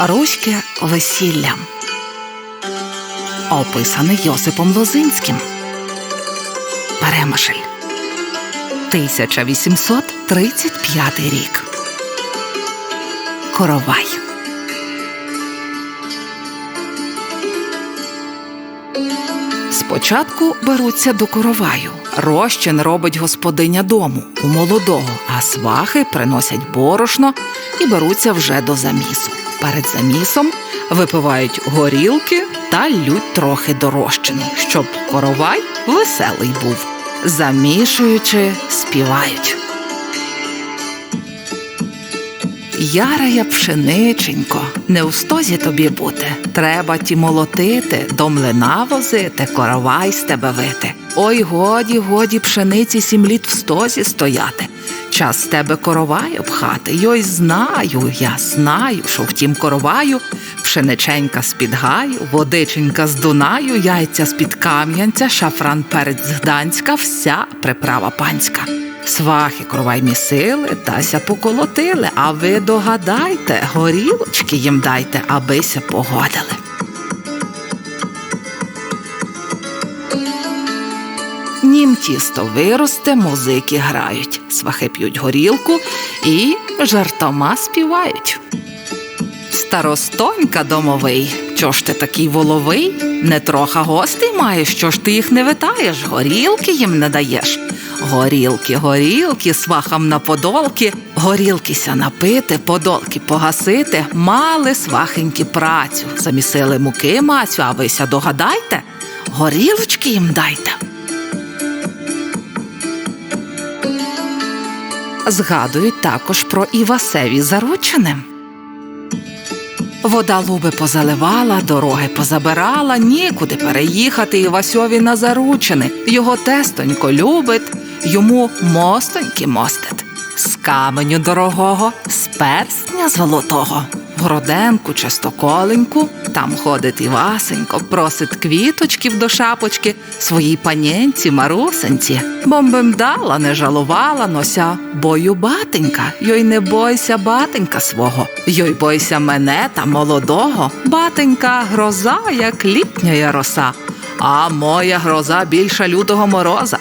Руське весілля. Описаний Йосипом Лозинським. Перемишль. 1835 рік. Коровай. Спочатку беруться до короваю. Розчин робить господиня дому у молодого, а свахи приносять борошно і беруться вже до замісу. Перед замісом випивають горілки та лють трохи до щоб коровай веселий був. Замішуючи, співають. Ярая пшениченько, не у стозі тобі бути. Треба ті молотити, до млина возити, коровай з тебе вити. Ой, годі, годі, пшениці сім літ в стозі стояти. Час з тебе коровай обхати. Йой знаю, я знаю, що в тім короваю пшениченька з-під гаю, водиченька з Дунаю, яйця з-під Кам'янця, шафран перець з Гданська, вся приправа панська. Свахи коровай місили, тася поколотили, а ви догадайте, горілочки їм дайте, абися погодили. Нім тісто виросте, музики грають, свахи п'ють горілку і жартома співають. Старостонька домовий, чо ж ти такий воловий? Не троха гостей маєш, що ж ти їх не витаєш, горілки їм не даєш. Горілки, горілки, свахам на подолки, горілкися напити, подолки погасити, мали свахеньки працю, замісили муки мацю, а вися догадайте, горілочки їм дайте. Згадують також про Івасеві заручини. Вода луби позаливала, дороги позабирала, нікуди переїхати Івасьові на заручини. Його тестонько любить, йому мостоньки мостить. З каменю дорогого, з перстня золотого. В Гроденку частоколеньку, там ходить Івасенько, просить квіточків до шапочки своїй панєнці Марусенці. Бомбим дала, не жалувала нося, бою батенька, йой не бойся батенька свого, йой бойся мене та молодого. Батенька гроза, як літня роса, а моя гроза більша лютого мороза.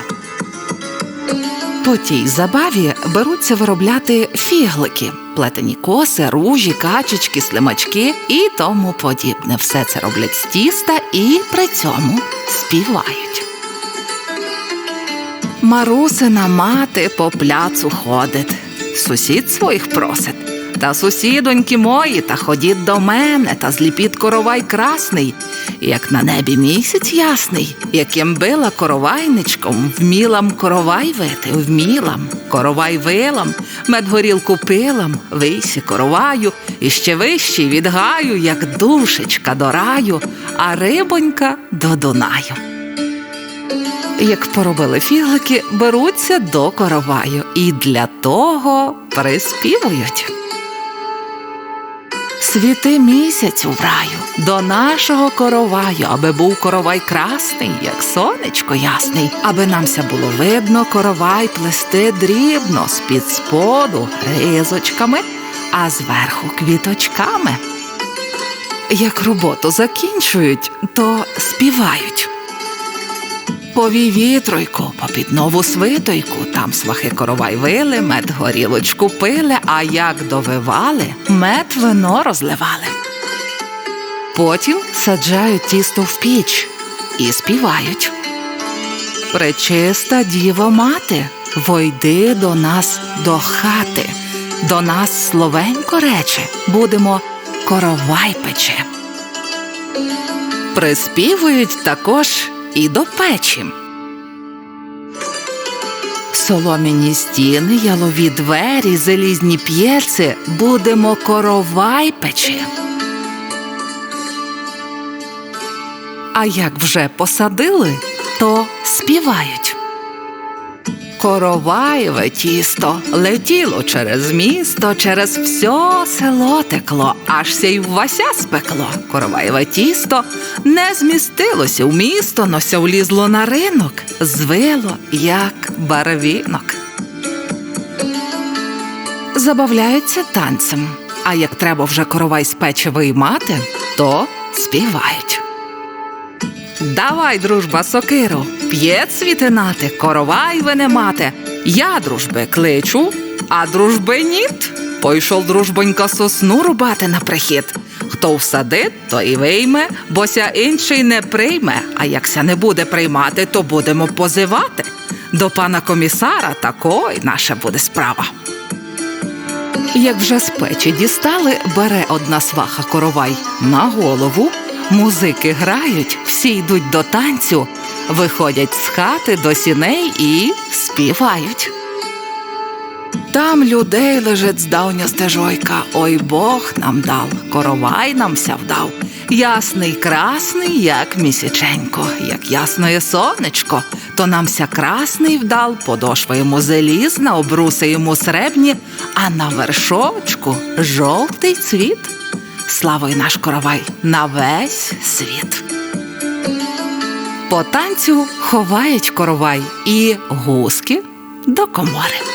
По тій забаві беруться виробляти фіглики, плетені коси, ружі, качечки, слимачки і тому подібне. Все це роблять з тіста і при цьому співають. Марусина мати по пляцу ходить, сусід своїх просить. Та сусідоньки мої, та ходіть до мене, та зліпіть коровай красний, як на небі місяць ясний, яким била коровайничком, вмілам коровай вити, вмілам, коровай вилам, медгорілку пилам, висі короваю, і ще вищий від гаю, як душечка до раю, а рибонька до Дунаю. Як поробили фіглики, беруться до короваю і для того приспівують. Світи місяць у раю до нашого короваю, аби був коровай красний, як сонечко ясний, аби намся було видно коровай плести дрібно з-під споду ризочками, а зверху квіточками. Як роботу закінчують, то співають. Повій вітройку, попід нову свитойку, там свахи коровай вили, мед горілочку пили, а як довивали, мед вино розливали. Потім саджають тісто в піч і співають. Пречиста діво мати, войди до нас до хати, до нас словенько рече, будемо коровай пече. Приспівують також і до печі. Солом'яні стіни, ялові двері, залізні п'єрці, будемо коровай печі. А як вже посадили, то співають. Короваєве тісто летіло через місто, через все село текло, аж сей Вася спекло. Короваєве тісто не змістилося в місто, нося влізло на ринок, звило, як барвінок. Забавляються танцем. А як треба вже коровай з печі виймати, то співають. Давай, дружба, сокиру, п'є цвітинати, коровай винемате. Я дружби кличу, а дружби ніт. Пойшов дружбонька сосну рубати на прихід. Хто всадить, то і вийме, бося інший не прийме. А якся не буде приймати, то будемо позивати. До пана комісара такой наша буде справа. Як вже з печі дістали, бере одна сваха коровай на голову. Музики грають, всі йдуть до танцю, виходять з хати до сіней і співають. Там людей лежить здавня стежойка, ой Бог нам дав, коровай нам ся вдав. Ясний, красний, як місяченько, як ясноє сонечко, то намся красний вдал, подошва йому залізна, обруси йому сребні, а на вершочку жовтий цвіт. Славою наш коровай на весь світ. По танцю ховають коровай і гуски до комори.